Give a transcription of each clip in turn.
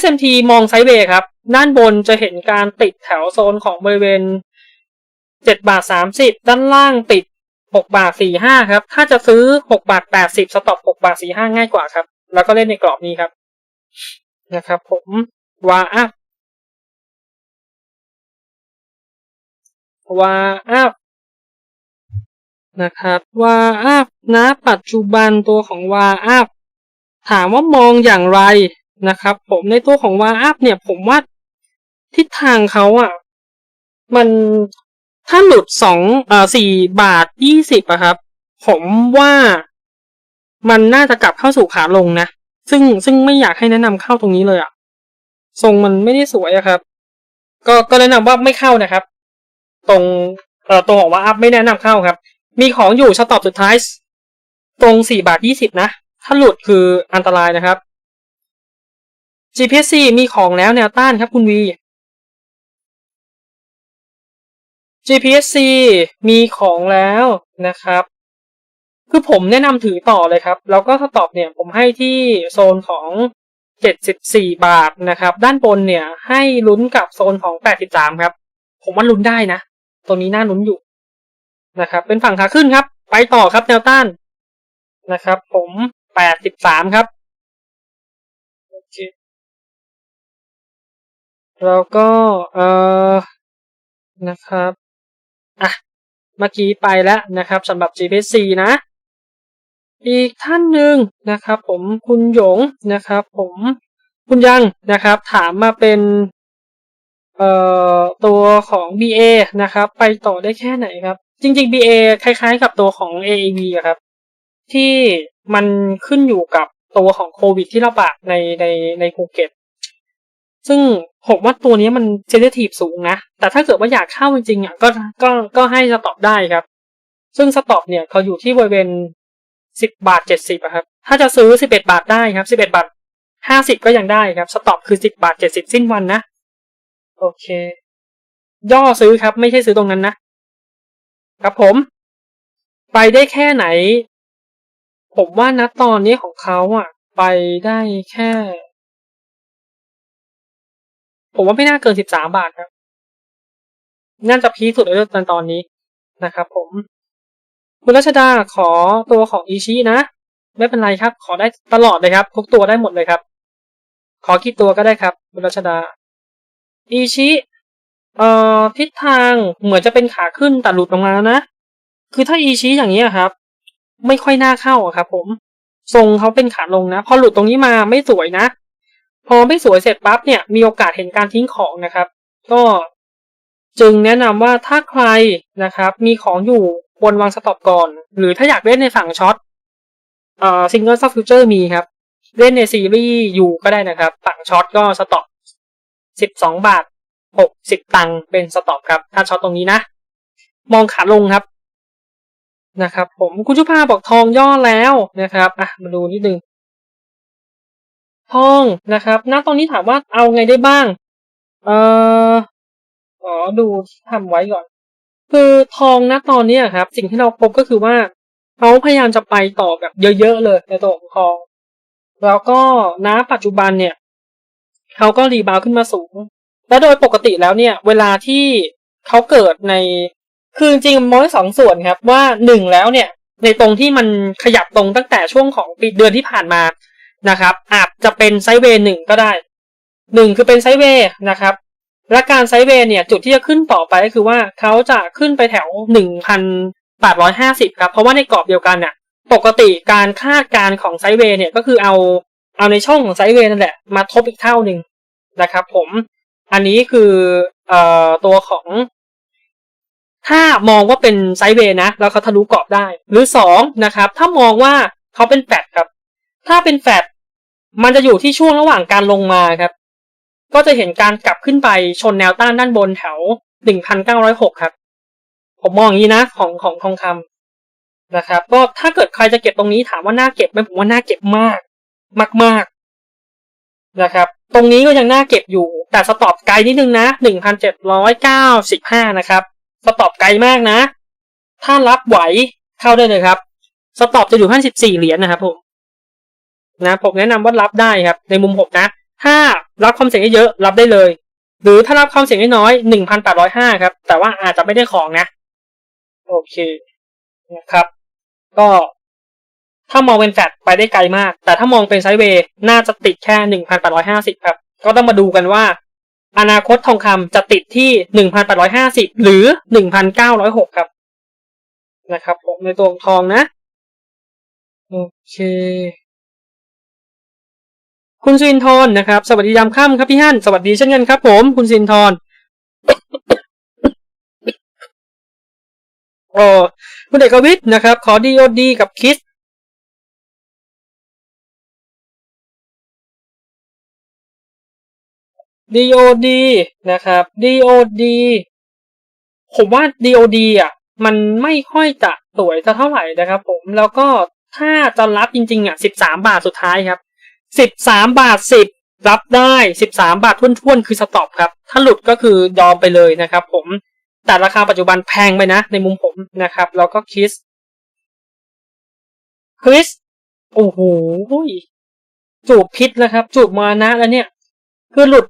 SMT มองไซด์เวย์ครับ ด้านบนจะเห็นการติดแถวโซนของบริเวณ7บาท30 ด้านล่างติด6บาท45ครับ ถ้าจะซื้อ6บาท80 สต็อป6บาท45 ง่ายกว่าครับ แล้วก็เล่นในกรอบนี้ครับ นะครับผมวาอัพวาอัพนะครับวาอัพณปัจจุบันตัวของวาอัพถามว่ามองอย่างไร นะครับ ผมในตัวของวาอัพเนี่ย ผมว่าทิศทางเขาอะ มันถ้าหลุดสองเอ่อสี่บาทยี่สิบอะครับ ผมว่ามันน่าจะกลับเข้าสู่ขาลงนะ ซึ่งซึ่งไม่อยากให้แนะนำเข้าตรงนี้เลยอะทรงมันไม่ได้สวยอะครับ ก็ก็แนะนำว่าไม่เข้านะครับ ตรงเอ่อตรงของว่าอัพไม่แนะนำเข้าครับ มีของอยู่สต็อปสุดท้าย ตรงสี่บาทยี่สิบนะ ถ้าหลุดคืออันตรายนะครับ GPC มีของแล้วแนวต้านครับคุณวี GPSC มีของแล้วนะครับ คือผมแนะนำถือต่อเลยครับ แล้วก็สต็อปเนี่ยผมให้ที่โซนของ 74 บาทนะครับ ด้านบนเนี่ยให้ลุ้นกับโซนของ 83 ครับ ผมว่าลุ้นได้นะตรงนี้น่าลุ้นอยู่นะครับ เป็นฝั่งขาขึ้นครับ ไปต่อครับแนวต้านนะครับ ผม 83 ครับ แล้วก็เอ่อนะครับอะเมื่อกี้ไปแล้วนะครับสำหรับ GPC นะ อีกท่านหนึ่งนะครับ ผมคุณหยงนะครับ ผมคุณยังนะครับ ถามมาเป็นเอ่อตัวของ BA นะครับ ไปต่อได้แค่ไหนครับ จริง ๆ BA คล้ายๆ กับตัวของ AAV อะครับ ที่มันขึ้นอยู่กับตัวของโควิดที่ระบาดในในในภูเก็ตซึ่ง ผมว่าตัวนี้มันเซนซิทีฟสูงนะ แต่ถ้าเกิดว่าอยากเข้าจริงๆอะก็ก็ก็ให้สต็อปได้ครับ ซึ่งสต็อปเนี่ยเขาอยู่ที่บริเวณสิบบาทเจ็ดสิบครับ ถ้าจะซื้อสิบเอ็ดบาทได้ครับสิบเอ็ดบาทห้าสิบก็ยังได้ครับ สต็อปคือสิบบาทเจ็ดสิบสิ้นวันนะ โอเค ย่อซื้อครับ ไม่ใช่ซื้อตรงนั้นนะ ครับผม ไปได้แค่ไหน ผมว่านะตอนนี้ของเขาอะ ไปได้แค่ ผมว่าไม่น่าเกินสิบสามบาทครับ น่าจะพีคสุดเลยตอนตอนนี้นะครับ ผม คุณรัชดาขอตัวของอีชินะ ไม่เป็นไรครับ ขอได้ตลอดเลยครับ ทุกตัวได้หมดเลยครับ ขอกี่ตัวก็ได้ครับ คุณรัชดา อีชิเอ่อทิศทางเหมือนจะเป็นขาขึ้นแต่หลุดลงมาแล้วนะ คือถ้าอีชิอย่างนี้ครับ ไม่ค่อยน่าเข้าครับ ผมทรงเขาเป็นขาลงนะ พอหลุดตรงนี้มาไม่สวยนะ พอไม่สวยเสร็จปั๊บเนี่ยมีโอกาสเห็นการทิ้งของนะครับ ก็จึงแนะนำว่าถ้าใครนะครับ มีของอยู่บนวางสต็อปก่อน หรือถ้าอยากเล่นในฝั่งช็อตเอ่อซิงเกิลซับฟิวเจอร์มีครับ เล่นในซีรีส์อยู่ก็ได้นะครับ ฝั่งช็อตก็สต็อปสิบสองบาทหกสิบตังค์เป็นสต็อปครับ ถ้าช็อตตรงนี้นะ มองขาลงครับนะครับ ผมคุณชุภาบอกทองย่อแล้วนะครับอะมาดูนิดนึง ทองนะครับ ณ ตรงนี้ถามว่าเอาไงได้บ้าง เอ่ออ๋อดูทำไว้ก่อน คือทองนะตอนนี้ครับ สิ่งที่เราพบก็คือว่าเขาพยายามจะไปต่อแบบเยอะๆเลยในตัวของทอง แล้วก็ณปัจจุบันเนี่ยเขาก็รีบาวขึ้นมาสูง แล้วโดยปกติแล้วเนี่ย เวลาที่เขาเกิดใน คือจริงมองสองส่วนครับ ว่าหนึ่งแล้วเนี่ย ในตรงที่มันขยับตรงตั้งแต่ช่วงของปีเดือนที่ผ่านมา นะครับอาจจะเป็นไซเวย์หนึ่งก็ได้หนึ่งคือเป็นไซเวย์นะครับและการไซเวย์เนี่ยจุดที่จะขึ้นต่อไปก็คือว่าเขาจะขึ้นไปแถวหนึ่งพันแปดร้อยห้าสิบครับเพราะว่าในกรอบเดียวกันเนี่ยปกติการคาดการณ์ของไซเวย์เนี่ยก็คือเอาเอาในช่องของไซเวย์นั่นแหละมาทบอีกเท่าหนึ่งนะครับผมอันนี้คือเอ่อตัวของ ถ้ามองว่าเป็นไซเวย์นะ แล้วเขาทะลุกรอบได้ หรือสองนะครับ ถ้ามองว่าเขาเป็นแฟดครับ ถ้าเป็นแฟด มันจะอยู่ที่ช่วงระหว่างการลงมาครับ ก็จะเห็นการกลับขึ้นไปชนแนวต้านด้านบนแถวหนึ่งพันเก้าร้อยหกครับ ผมมองอย่างนี้นะของของทองคำนะครับ ก็ถ้าเกิดใครจะเก็บตรงนี้ถามว่าน่าเก็บไหมผมว่าน่าเก็บมาก มากมากนะครับ ตรงนี้ก็ยังน่าเก็บอยู่ แต่สต็อปไกลนิดนึงนะหนึ่งพันเจ็ดร้อยเก้าสิบห้านะครับ สต็อปไกลมากนะ ถ้ารับไหวเข้าได้เลยครับ สต็อปจะอยู่พันสิบสี่เหรียญนะครับผม นะผมแนะนำว่ารับได้ครับ ในมุมผมนะ ถ้ารับความเสี่ยงเยอะรับได้เลย หรือถ้ารับความเสี่ยงน้อยหนึ่งพันแปดร้อยห้าครับ แต่ว่าอาจจะไม่ได้ของนะ โอเคนะครับ ก็ถ้ามองเป็นแฟลตไปได้ไกลมาก แต่ถ้ามองเป็นไซด์เวย์น่าจะติดแค่หนึ่งพันแปดร้อยห้าสิบครับ ก็ต้องมาดูกันว่า อนาคตทองคำจะติดที่หนึ่งพันแปดร้อยห้าสิบหรือหนึ่งพันเก้าร้อยหกครับ นะครับผมในตัวทองนะ โอเค คุณซินทรนะครับ สวัสดียามค่ำครับพี่ฮั่นสวัสดีเช่นกันครับ ผม คุณซินทรโอ้คุณเอกวิทย์นะครับ ขอดีโอดีกับคิส DOD นะครับ DOD ผมว่า DOD อะ มันไม่ค่อยจะสวยจะเท่าไหร่นะครับผมแล้วก็ถ้าจะรับจริงๆ อะ13บาทสุดท้ายครับ 13บสามบาท10รับได้13บสามบาททุ่นๆคือสต็อปครับ ถ้าหลุดก็คือยอมไปเลยนะครับผมแต่ราคาปัจจุบันแพงไปนะ ในมุมผมนะครับ แล้วก็คิสคริสโอ้โหจูบพิษแล้วครับ จูบมานะแล้วเนี่ย คือหลุด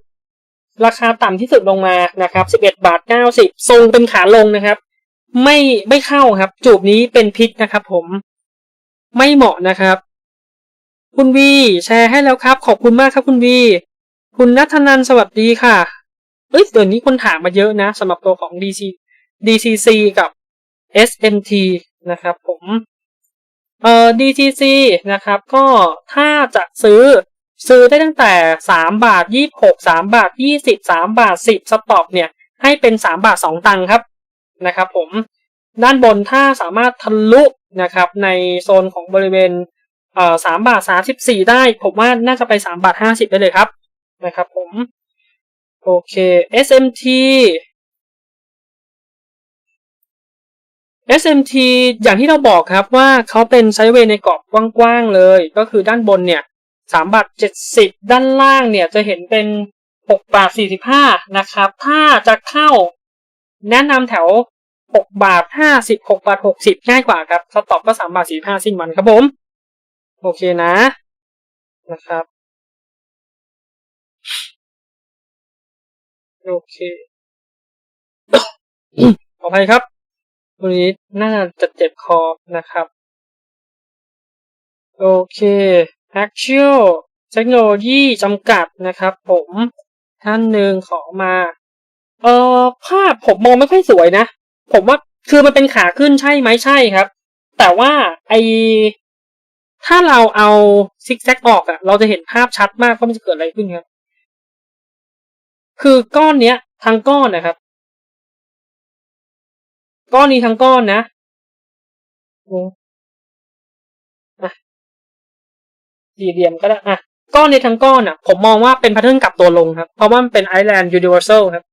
ราคาต่ำที่สุดลงมานะครับ11บเอ็ดบาท90ทรงเป็นขาลงนะครับ ไม่ไม่เข้าครับ จูบนี้เป็นพิษนะครับ ผมไม่เหมาะนะครับ คุณวีแชร์ให้แล้วครับ ขอบคุณมากครับคุณวีคุณนัทนันสวัสดีค่ะ เอ้ยเดี๋ยวนี้คนถามมาเยอะนะสำหรับตัวของ DC DCC กับ SMT นะครับผมเอ่อ DCC นะครับ ก็ถ้าจะซื้อซื้อได้ตั้งแต่ 3 บาท 26 3 บาท 20 3 บาท 10 สต็อปเนี่ย ให้เป็น 3 บาท 2 ตังค์ครับนะครับผมด้านบนถ้าสามารถทะลุนะครับในโซนของบริเวณ เอ่อ3บาท34ได้ ผมว่าน่าจะไป3บาท50ได้เลยครับนะครับ ผม โอเค SMT SMT อย่างที่เราบอกครับว่าเขาเป็นไซด์เวย์ในกรอบกว้างๆเลย ก็คือด้านบนเนี่ยสามบาทเจ็ดสิบด้านล่างเนี่ยจะเห็นเป็นหกบาทสี่สิบห้านะครับ ถ้าจะเข้าแนะนำแถวหกบาทห้าสิบหกบาทหกสิบง่ายกว่าครับสต็อปก็สามบาทสี่ห้าสิ้นวันครับผม โอเคนะ นะครับ โอเคขออภัยครับ วันนี้น่าจะเจ็บคอนะครับ โอเค Actual เทคโนโลยีจำกัดนะครับผม ท่านหนึ่งขอมา เอ่อ ภาพผมมองไม่ค่อยสวยนะ ผมว่าคือมันเป็นขาขึ้นใช่ไหมใช่ครับ แต่ว่าไอ ถ้าเราเอาซิกแซกออกอะเราจะเห็นภาพชัดมากว่ามันจะเกิดอะไรขึ้นครับ คือก้อนเนี้ยทั้งก้อนนะครับ ก้อนนี้ทั้งก้อนนะโอ้อะสี่เหลี่ยมก็ได้อะก้อนในทั้งก้อนอะ ผมมองว่าเป็นแพทเทิร์นกลับตัวลงครับ เพราะว่ามันเป็นไอแลนด์ยูนิเวอร์แซลครับ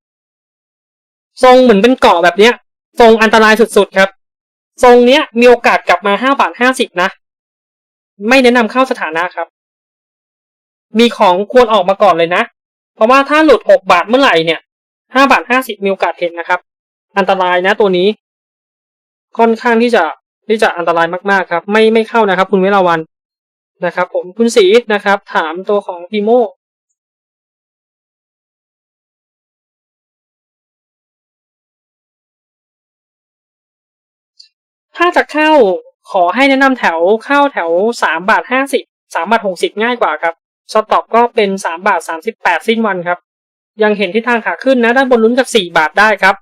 ทรงเหมือนเป็นเกาะแบบเนี้ย ทรงอันตรายสุดๆครับ ทรงเนี้ยมีโอกาสกลับมาห้าบาทห้าสิบนะ ไม่แนะนำเข้าสถานะครับ มีของควรออกมาก่อนเลยนะ เพราะว่าถ้าหลุดหกบาทเมื่อไหร่เนี่ยห้าบาทห้าสิบมีโอกาสเห็นนะครับ อันตรายนะตัวนี้ ค่อนข้างที่จะที่จะอันตรายมากๆครับ ไม่ไม่เข้านะครับ คุณเวลาวันนะครับ ผมคุณสีนะครับ ถามตัวของพีโมถ้าจะเข้า ขอให้แนะนำแถวเข้าแถวสามบาทห้าสิบสามบาทหกสิบง่ายกว่าครับสต็อปก็เป็นสามบาทสามสิบแปดสิ้นวันครับ ยังเห็นที่ทางขาขึ้นนะ ด้านบนลุ้นกับสี่บาทได้ครับ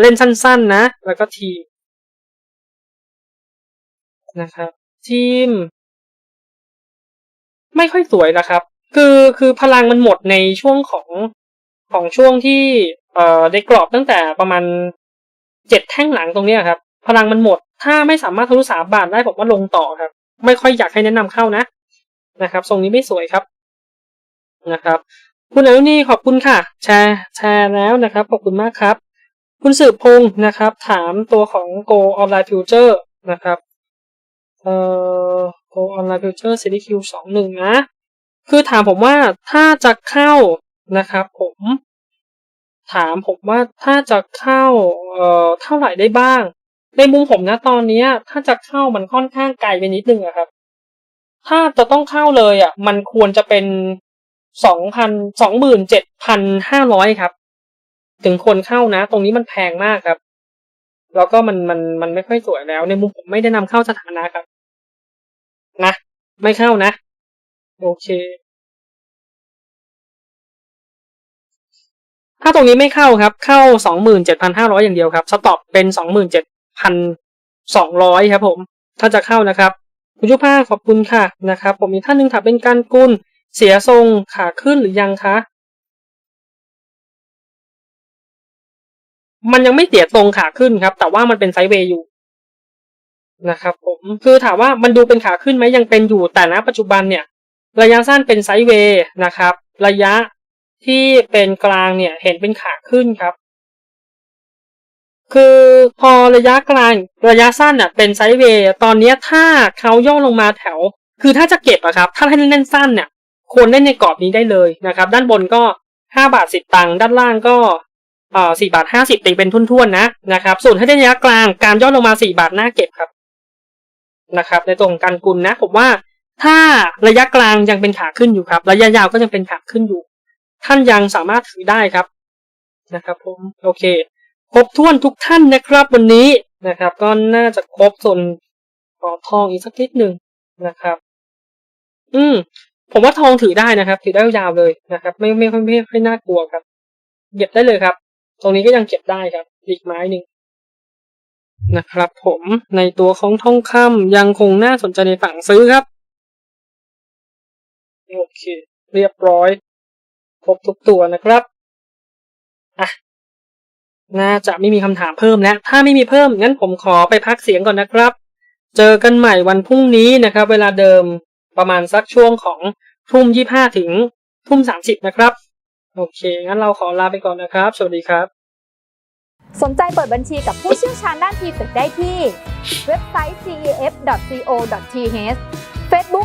เล่นสั้นๆนะ แล้วก็ทีมนะครับ ทีม ไม่ค่อยสวยนะครับ คือคือพลังมันหมดในช่วงของของช่วงที่เอ่อได้กรอบตั้งแต่ประมาณเจ็ดแท่งหลังตรงนี้ครับ พลังมันหมด ถ้าไม่สามารถทะลุสามบาทได้ผมว่าลงต่อครับ ไม่ค่อยอยากให้แนะนำเข้านะนะครับทรงนี้ไม่สวยครับนะครับ คุณอนุนีขอบคุณค่ะ แชร์แชร์แล้วนะครับ ขอบคุณมากครับ คุณสืบพงศ์นะครับ ถามตัวของ Go Online Future นะครับเอ่อ Go Online Future Series Q สองหนึ่งนะ คือถามผมว่าถ้าจะเข้านะครับ ผมถามผมว่าถ้าจะเข้าเอ่อเท่าไหร่ได้บ้าง ในมุมผมนะตอนนี้ถ้าจะเข้ามันค่อนข้างไกลไปนิดนึงอะครับ ถ้าจะต้องเข้าเลยอะมันควรจะเป็นสองพันสองหมื่นเจ็ดพันห้าร้อยครับ ถึงคนเข้านะ ตรงนี้มันแพงมากครับ แล้วก็มันมันมันไม่ค่อยสวยแล้ว ในมุมผมไม่ได้นำเข้าสถานะครับ นะ ไม่เข้านะ โอเค ถ้าตรงนี้ไม่เข้าครับ เข้าสองหมื่นเจ็ดพันห้าร้อยอย่างเดียวครับ สต็อปเป็นสองหมื่นเจ็ด พันสองร้อยครับผม ถ้าจะเข้านะครับ คุณยุภาขอบคุณค่ะนะครับ ผมมีท่านหนึ่งถามเป็นการกุลเสียทรงขาขึ้นหรือยังคะ มันยังไม่เสียทรงขาขึ้นครับ แต่ว่ามันเป็นไซด์เวย์อยู่นะครับผมคือถามว่ามันดูเป็นขาขึ้นไหมยังเป็นอยู่แต่ณปัจจุบันเนี่ย ระยะสั้นเป็นไซด์เวย์นะครับ ระยะที่เป็นกลางเนี่ยเห็นเป็นขาขึ้นครับ คือพอระยะกลางระยะสั้นอะเป็นไซด์เวย์ตอนนี้ถ้าเขาย่อลงมาแถว คือถ้าจะเก็บอะครับ ถ้าให้เล่นสั้นเนี่ยควรเล่นในกรอบนี้ได้เลยนะครับ ด้านบนก็ห้าบาทสิบตังค์ด้านล่างก็เอ่อสี่บาทห้าสิบตีเป็นทุ่นๆนะนะครับ ส่วนถ้าระยะกลางการย่อลงมาสี่บาทน้าเก็บครับนะครับ ในตัวของการกุลนะผมว่าถ้าระยะกลางยังเป็นขาขึ้นอยู่ครับ ระยะยาวก็ยังเป็นขาขึ้นอยู่ ท่านยังสามารถถือได้ครับนะครับผมโอเค ครบถ้วนทุกท่านนะครับวันนี้นะครับ ก็น่าจะครบส่วนขอทองอีกสักนิดหนึ่งนะครับ อืม ผมว่าทองถือได้นะครับ ถือได้ยาวเลยนะครับ ไม่ไม่ไม่ไม่ไม่น่ากลัวครับเก็บได้เลยครับ ตรงนี้ก็ยังเก็บได้ครับ อีกไม้หนึ่งนะครับ ผมในตัวของทองคำยังคงน่าสนใจในฝั่งซื้อครับโอเค เรียบร้อยครบทุกตัวนะครับอะ น่าจะไม่มีคำถามเพิ่มแล้วถ้าไม่มีเพิ่มงั้นผมขอไปพักเสียงก่อนนะครับ เจอกันใหม่วันพรุ่งนี้นะครับ เวลาเดิมประมาณสักช่วงของทุ่มยี่ห้าถึงทุ่มสามสิบนะครับ โอเค งั้นเราขอลาไปก่อนนะครับ สวัสดีครับ สนใจเปิดบัญชีกับผู้เชี่ยวชาญด้านทีตึกได้ที่ เว็บไซต์ cef.co.th Facebook